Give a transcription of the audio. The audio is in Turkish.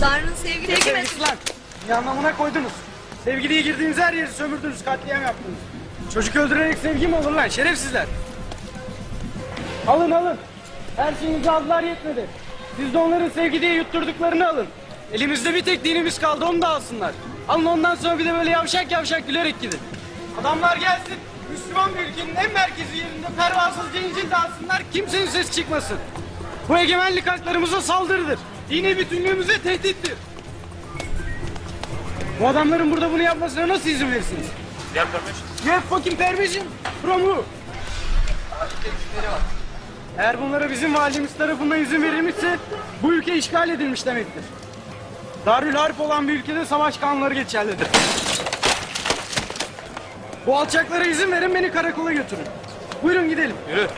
Tanrı'nın sevgili Ne egemen. sevgisi lan? Ne anlamına koydunuz? Sevgi diye girdiğiniz her yeri sömürdünüz, katliam yaptınız. Çocuk öldürerek sevgi mi olur lan şerefsizler? Alın alın. Her şeyinizi aldılar yetmedi. Siz de onların sevgi diye yutturduklarını alın. Elimizde bir tek dinimiz kaldı onu da alsınlar. Alın ondan sonra bir de böyle yavşak yavşak gülerek gidin. Adamlar gelsin. Müslüman bir ülkenin en merkezi yerinde pervasızca İncil dağıtsınlar. Kimsenin ses çıkmasın. Bu egemenlik haklarımıza saldırıdır. Dini bütünlüğümüze tehdittir. Bu adamların burada bunu yapmasına nasıl izin verirsiniz? You have fucking permission from who? Eğer bunlara bizim valimiz tarafından izin verilmişse bu ülke işgal edilmiş demektir. Darül Harp olan bir ülkede savaş kanunları geçerlidir. Bu alçaklara izin verin beni karakola götürün. Buyurun gidelim. Yürü.